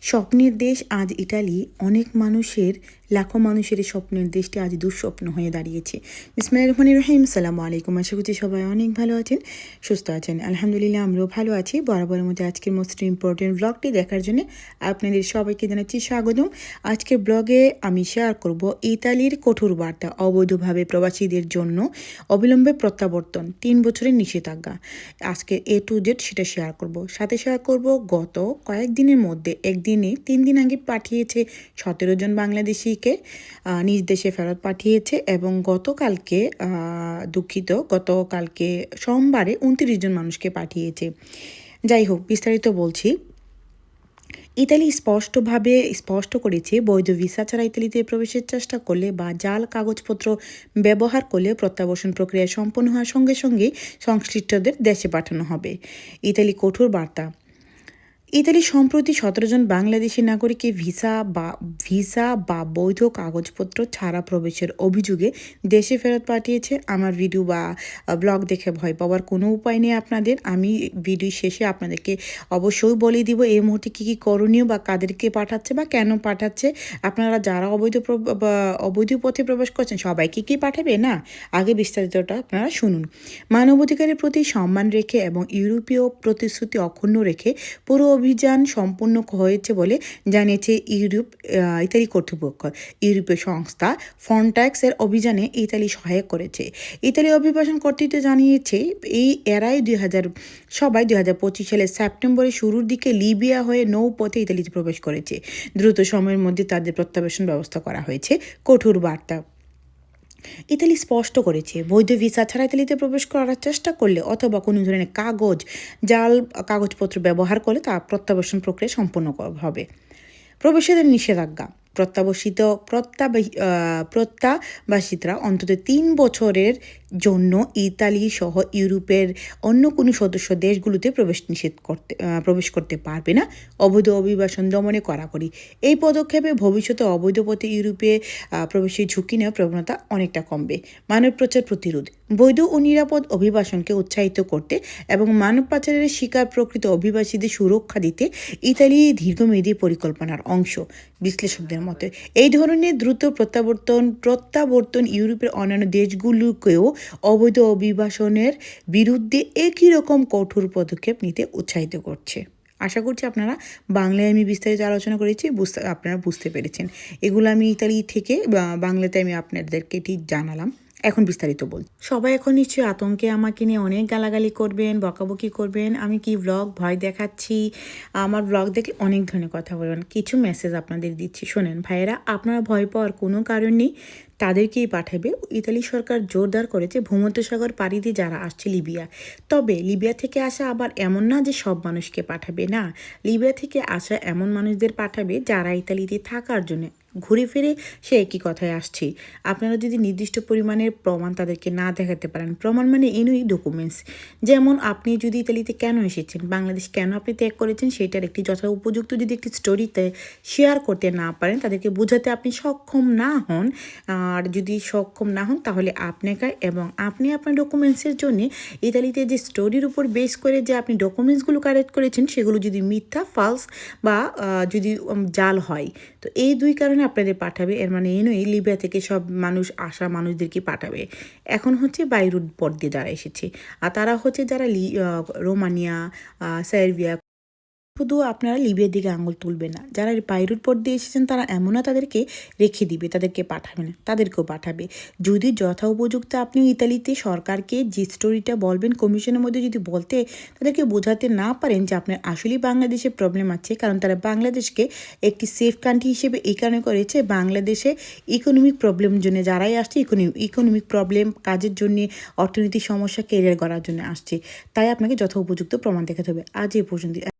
স্বপ্নের দেশ আজ ইটালি। অনেক মানুষের লাখো মানুষের স্বপ্নের দেশটি আজ দুঃস্বপ্ন হয়ে দাঁড়িয়েছে। বিসমিল্লাহ রহমান রহিম, সালামু আলাইকুম। আশা করছি সবাই অনেক ভালো আছেন, সুস্থ আছেন। আলহামদুলিল্লাহ, আমরাও ভালো আছি। বরাবরের মধ্যে আজকের মোস্ট ইম্পর্টেন্ট ব্লগটি দেখার জন্য আপনাদের সবাইকে জানাচ্ছি স্বাগতম। আজকের ব্লগে আমি শেয়ার করব ইতালির কঠোর বার্তা, অবৈধভাবে প্রবাসীদের জন্য অবিলম্বে প্রত্যাবর্তন, তিন বছরের নিষেধাজ্ঞা। আজকে এ টু জেড সেটা শেয়ার করব। সাথে শেয়ার করব গত কয়েকদিনের মধ্যে, একদিনে তিন দিন আগে পাঠিয়েছে সতেরো জন বাংলাদেশিকে আহ, নিজ দেশে ফেরত পাঠিয়েছে এবং গতকালকে দুঃখিত গতকালকে সোমবারে উনত্রিশ জন মানুষকে পাঠিয়েছে। যাই হোক বিস্তারিত বলছি। ইতালি স্পষ্টভাবে স্পষ্ট করেছে বৈধ ভিসা ছাড়া ইতালিতে প্রবেশের চেষ্টা করলে বা জাল কাগজপত্র ব্যবহার করলে প্রত্যাবর্ষণ প্রক্রিয়া সম্পন্ন হওয়ার সঙ্গে সঙ্গে সংশ্লিষ্টদের দেশে পাঠানো হবে। ইতালি কঠোর বার্তা। ইতালি সম্প্রতি সতেরো জন বাংলাদেশি নাগরিককে ভিসা বা ভিসা বা বৈধ কাগজপত্র ছাড়া প্রবেশের অভিযোগে দেশে ফেরত পাঠিয়েছে। আমার ভিডিও বা ব্লগ দেখে ভয় পাওয়ার কোনো উপায় নেই আপনাদের। আমি ভিডিও শেষে আপনাদেরকে অবশ্যই বলে দিব এই মুহূর্তে কী কী করণীয় বা কাদেরকে পাঠাচ্ছে বা কেন পাঠাচ্ছে। আপনারা যারা অবৈধ অবৈধ পথে প্রবেশ করছেন, সবাইকে কি পাঠাবে? না, আগে বিস্তারিতটা আপনারা শুনুন। মানবাধিকারের প্রতি সম্মান রেখে এবং ইউরোপীয় প্রতিশ্রুতি অক্ষুণ্ণ রেখে পুরো অভিযান সম্পূর্ণ হয়েছে বলে জানিয়েছে ইউরোপ ইতালি কর্তৃপক্ষ। ইউরোপীয় সংস্থা ফন্ট্যাক্স এর অভিযানে ইতালি সহায়ক করেছে। ইতালি অভিবাসন কর্তৃত্ব জানিয়েছে, এই এরাই দুই হাজার, সবাই দুই হাজার পঁচিশ সালের সেপ্টেম্বরের শুরুর দিকে লিবিয়া হয়ে নৌপথে ইতালিতে প্রবেশ করেছে। দ্রুত সময়ের মধ্যে তাদের প্রত্যাবাসন ব্যবস্থা করা হয়েছে। কঠোর বার্তা ইতালি স্পষ্ট করেছে, বৈধ ভিসা ছাড়া ইতালিতে প্রবেশ করার চেষ্টা করলে অথবা কোনো ধরনের কাগজ, জাল, কাগজপত্র ব্যবহার করলে তা প্রত্যাবাসন প্রক্রিয়া সম্পন্ন হবে। প্রবেশের নিষেধাজ্ঞা। আহ, প্রত্যাবাসিতরা অন্তত তিন বছরের জন্য ইতালি সহ ইউরোপের অন্য কোনো সদস্য দেশগুলোতে প্রবেশ নিষেধ করতে প্রবেশ করতে পারবে না। অবৈধ অভিবাসন দমনে কড়াকড়ি। এই পদক্ষেপে ভবিষ্যতে অবৈধ পথে ইউরোপে প্রবেশের ঝুঁকি নেওয়ার প্রবণতা অনেকটা কমবে। মানব প্রচার প্রতিরোধ। বৈধ ও নিরাপদ অভিবাসনকে উৎসাহিত করতে এবং মানব পাচারের শিকার প্রকৃত অভিবাসীদের সুরক্ষা দিতে ইতালি দীর্ঘমেয়াদী পরিকল্পনার অংশ। বিশ্লেষকদের মতে, এই ধরনের দ্রুত প্রত্যাবর্তন প্রত্যাবর্তন ইউরোপের অন্যান্য দেশগুলোকেও অবৈধ অভিবাসনের বিরুদ্ধে একই রকম কঠোর পদক্ষেপ নিতে উৎসাহিত করছে। আশা করছি আপনারা বাংলায় আমি বিস্তারিত আলোচনা করেছি, বুঝতে আপনারা বুঝতে পেরেছেন। এগুলো আমি ইতালি থেকে বাংলাতে আমি আপনাদেরকে ঠিক জানালাম। এখন বিস্তারিত বল। সবাই এখন নিশ্চয়ই আতঙ্কে আমাকে নিয়ে অনেক গালাগালি করবেন, বকাবকি করবেন। আমি কি ব্লগ ভয় দেখাচ্ছি? আমার ব্লগ দেখলে অনেক ধরনের কথা বলবেন। কিছু মেসেজ আপনাদের দিচ্ছি। শোনেন, ভাইয়েরা, আপনারা ভয় পাওয়ার কোনো কারণ নেই। তাদেরকেই পাঠাবে। ইতালি সরকার জোরদার করেছে ভূমধ্যসাগর পাড়ি দিয়ে যারা আসছে লিবিয়া। তবে লিবিয়া থেকে আসা আবার এমন না যে সব মানুষকে পাঠাবে, না। লিবিয়া থেকে আসা এমন মানুষদের পাঠাবে যারা ইতালিতে থাকার জন্য ঘুরে ফিরে সে একই কথায় আসছি। আপনারা যদি নির্দিষ্ট পরিমাণের প্রমাণ তাদেরকে না দেখাতে পারেন, প্রমাণ মানে এনুই ডকুমেন্টস যেমন আপনি যদি ইতালিতে কেন এসেছেন, বাংলাদেশ কেন আপনি ত্যাগ করেছেন, সেটার একটি যথা উপযুক্ত যদি একটি স্টোরিতে শেয়ার করতে না পারেন, তাদেরকে বোঝাতে আপনি সক্ষম না হন। আর যদি সক্ষম না হন, তাহলে আপনাকে এবং আপনি আপনার ডকুমেন্টসের জন্য ইতালিতে যে স্টোরির উপর বেস করে যে আপনি ডকুমেন্টসগুলো কালেক্ট করেছেন, সেগুলো যদি মিথ্যা ফালস বা যদি জাল হয় তো এই দুই কারণে আপনাদের পাঠাবে, এর মানে এই নয়, লিবিয়া থেকে সব মানুষ আসা মানুষদেরকে পাঠাবে। এখন হচ্ছে বাইরুট পথ দিয়ে যারা এসেছে। আর তারা হচ্ছে যারা রোমানিয়া সার্বিয়া শুধু আপনারা লিবিয়ার দিকে আঙুল তুলবে না, যারা বাইরুট পথ দিয়ে এসেছেন তারা এমনও তাদেরকে রেখে দিবে, তাদেরকে পাঠাবে না, তাদেরকেও পাঠাবে। যদি যথা উপযুক্ত আপনি ইতালিতে সরকারকে যে স্টোরিটা বলবেন, কমিশনের মধ্যে যদি বলতে তাদেরকে বোঝাতে না পারেন যে আপনার আসলেই বাংলাদেশে প্রবলেম আছে, কারণ তারা বাংলাদেশকে একটি সেফ কান্ট্রি হিসেবে এই কারণে করেছে, বাংলাদেশে ইকোনমিক প্রবলেম জন্য যারাই আসছে ইকোনমিক ইকোনমিক প্রবলেম কাজের জন্য, অর্থনৈতিক সমস্যা কেরিয়ার করার জন্য আসছে। তাই আপনাকে যথা উপযুক্ত প্রমাণ দেখাতে হবে। আজ এই পর্যন্ত